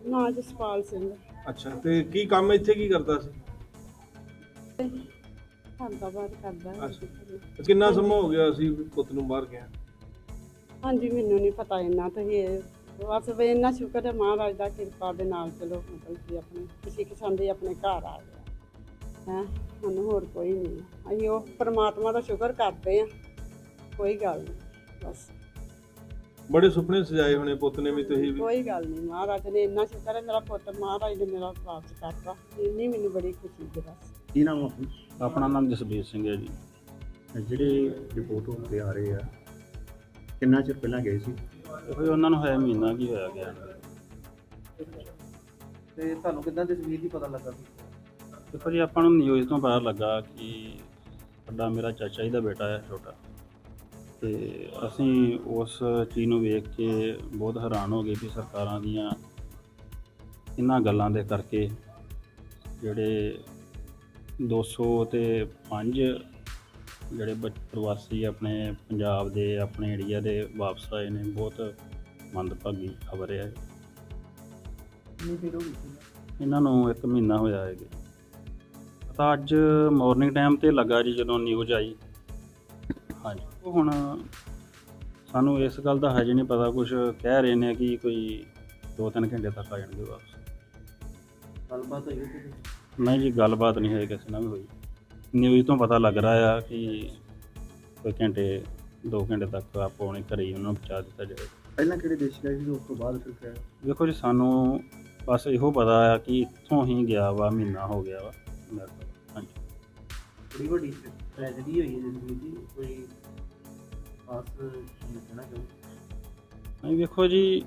ਨਾਂ ਜਸਪਾਲ ਸਿੰਘ। ਅੱਛਾ ਤੇ ਕੀ ਕੰਮ ਇੱਥੇ? ਕੀ ਕਰਦਾ ਸੀ? ਘੰਟਾ ਬਾਅਦ ਕਰਦਾ ਹੈ ਅੱਛਾ। ਤੇ ਕਿੰਨਾ ਸਮਾਂ ਹੋ ਗਿਆ ਸੀ ਪੁੱਤ ਨੂੰ ਬਾਹਰ ਗਿਆ? ਹਾਂਜੀ ਮੈਨੂੰ ਨਹੀਂ ਪਤਾ ਇੰਨਾ ਤਾਂ ਇਹ ਬਸ ਵੀ ਇੰਨਾ ਸ਼ੁਕਰ ਹੈ ਮਹਾਰਾਜ ਦਾ ਕਿਰਪਾ ਦੇ ਨਾਲ ਚਲੋ ਮਤਲਬ ਕਿ ਆਪਣੇ ਕਿਸੇ ਕਿਸਮ ਦੇ ਆਪਣੇ ਘਰ ਆ ਗਿਆ। ਹੈ ਸਾਨੂੰ ਹੋਰ ਕੋਈ ਨਹੀਂ। ਹੈ। ਅਸੀਂ ਉਹ ਪ੍ਰਮਾਤਮਾ ਦਾ ਸ਼ੁਕਰ ਕਰਦੇ ਆ ਕੋਈ ਗੱਲ ਨਹੀਂ ਬਸ। ਬੜੇ ਸੁਪਨੇ ਸਜਾਏ ਹੋਣੇ ਪੁੱਤ ਨੇ ਵੀ ਤੁਸੀਂ ਵੀ। ਕੋਈ ਗੱਲ ਨਹੀਂ ਮਹਾਰਾਜ ਨੇ ਇੰਨਾ ਸ਼ੁਕਰ ਹੈ ਮੇਰਾ ਪੁੱਤ ਮਹਾਰਾਜ ਨੇ ਮੇਰਾ ਵਾਪਸ ਕਰਤਾ। ਇੰਨੀ ਮੈਨੂੰ ਬੜੀ ਖੁਸ਼ੀ ਹੈ ਬਸ। ਕੀ ਨਾਮ ਆਪਣਾ? ਆਪਣਾ ਨਾਮ ਜਸਬੀਰ ਸਿੰਘ ਹੈ ਜੀ। ਜਿਹੜੇ ਰਿਪੋਰਟ ਹੋ ਕੇ ਆ ਰਹੇ ਆ ਕਿੰਨਾ ਚਿਰ ਪਹਿਲਾਂ ਗਏ ਸੀ? ਉਹ ਉਹਨਾਂ ਨੂੰ ਹੋਇਆ ਮਹੀਨਾ ਕੀ ਹੋਇਆ ਗਿਆ। ਤੇ ਤੁਹਾਨੂੰ ਕਿੱਦਾਂ ਤਸਵੀਰ ਦੀ ਪਤਾ ਲੱਗਾ ਸੀ? ਦੇਖੋ ਜੀ ਆਪਾਂ ਨੂੰ ਨਿਊਜ਼ ਤੋਂ ਪਤਾ ਲੱਗਾ ਕਿ ਵੱਡਾ ਮੇਰਾ ਚਾਚਾ ਜੀ ਦਾ ਬੇਟਾ ਹੈ ਛੋਟਾ। ਤੇ ਅਸੀਂ ਉਸ ਚੀਜ਼ ਨੂੰ ਵੇਖ ਕੇ ਬਹੁਤ ਹੈਰਾਨ ਹੋ ਗਏ ਕਿ ਸਰਕਾਰਾਂ ਦੀਆਂ ਇਹਨਾਂ ਗੱਲਾਂ ਦੇ ਕਰਕੇ ਜਿਹੜੇ 200 ਤੇ 5 ਜਿਹੜੇ ਪ੍ਰਵਾਸੀ ਆਪਣੇ ਪੰਜਾਬ ਦੇ ਆਪਣੇ ਏਰੀਆ ਦੇ ਵਾਪਸ ਆਏ ਨੇ ਬਹੁਤ ਮੰਦਭਾਗੀ ਖਬਰ ਹੈ। ਇਹਨਾਂ ਨੂੰ ਇੱਕ ਮਹੀਨਾ ਹੋਇਆ ਹੈ ਪਤਾ ਅੱਜ ਮਾਰਨਿੰਗ ਟਾਈਮ ਤੇ ਲੱਗਾ ਜੀ ਜਦੋਂ ਨਿਊਜ਼ ਆਈ। ਹਾਂਜੀ। ਉਹ ਹੁਣ ਸਾਨੂੰ ਇਸ ਗੱਲ ਦਾ ਹਜੇ ਨਹੀਂ ਪਤਾ ਕੁਝ ਕਹਿ ਰਹੇ ਨੇ ਕਿ ਕੋਈ 2-3 ਘੰਟੇ ਤੱਕ ਆ ਜਾਣਗੇ ਵਾਪਸ। ਗੱਲਬਾਤ ਹੋਈ ਸੀ ਨਹੀਂ ਜੀ ਗੱਲਬਾਤ ਨਹੀਂ ਹੋਈ ਕਿਸੇ ਨਾਲ ਵੀ ਹੋਈ। ਨਿਊਜ਼ ਤੋਂ ਪਤਾ ਲੱਗ ਰਿਹਾ ਆ ਕਿ ਕੋਈ ਘੰਟੇ 2 ਘੰਟੇ ਤੱਕ ਆਪੋ ਆਪਣੇ ਘਰੇ ਹੀ ਉਹਨਾਂ ਨੂੰ ਪਹੁੰਚਾ ਦਿੱਤਾ ਜਾਏ। ਪਹਿਲਾਂ ਕਿਹੜੇ ਦੇਸ਼ ਗਏ ਸੀ ਉਸ ਤੋਂ ਬਾਅਦ ਫਿਰ ਕਿਹਾ ਵੇਖੋ ਜੀ ਸਾਨੂੰ ਬਸ ਇਹੋ ਪਤਾ ਆ ਕਿ ਇੱਥੋਂ ਹੀ ਗਿਆ ਵਾ ਮਹੀਨਾ ਹੋ ਗਿਆ ਵਾ। ਮੇਰੇ ਕੋਲ। ਹਾਂਜੀ ਬੜੀ ਵੱਡੀ ਟ੍ਰੈਜਡੀ ਹੋਈ ਹੈ ਜ਼ਿੰਦਗੀ ਦੀ, ਕੋਈ ਖਾਸ ਦੱਸਣਾ ਚਾਹੋ ਨਹੀਂ, ਵੇਖੋ ਜੀ,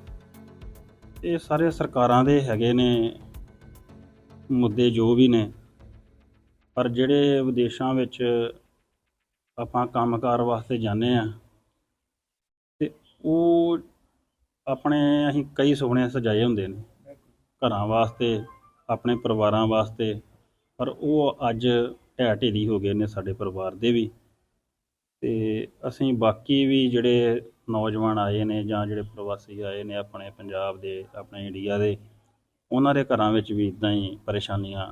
ਇਹ ਸਾਰੇ ਸਰਕਾਰਾਂ ਦੇ ਹੈਗੇ ਨੇ, ਮੁੱਦੇ ਜੋ ਵੀ ਨੇ, ਪਰ ਜਿਹੜੇ ਵਿਦੇਸ਼ਾਂ ਵਿੱਚ ਆਪਾਂ ਕੰਮਕਾਰ ਵਾਸਤੇ ਜਾਂਦੇ ਆ ਤੇ ਉਹ ਆਪਣੇ ਅਸੀਂ ਕਈ ਸੁਪਨੇ ਸਜਾਏ ਹੁੰਦੇ ਨੇ, ਘਰਾਂ ਵਾਸਤੇ, ਆਪਣੇ ਪਰਿਵਾਰਾਂ ਵਾਸਤੇ, ਪਰ ਉਹ ਅੱਜ ਢਹਿ ਢੇਰੀ ਹੋ ਗਏ ਨੇ ਸਾਡੇ ਪਰਿਵਾਰ ਦੇ ਵੀ। ਤੇ ਅਸੀਂ ਬਾਕੀ ਵੀ ਜਿਹੜੇ ਨੌਜਵਾਨ ਆਏ ਨੇ ਜਾਂ ਜਿਹੜੇ ਪ੍ਰਵਾਸੀ ਆਏ ਨੇ ਆਪਣੇ ਪੰਜਾਬ ਦੇ, ਆਪਣੇ ਇੰਡੀਆ ਦੇ, ਉਹਨਾਂ ਦੇ ਘਰਾਂ ਵਿੱਚ ਵੀ ਇਦਾਂ ਹੀ ਪਰੇਸ਼ਾਨੀਆਂ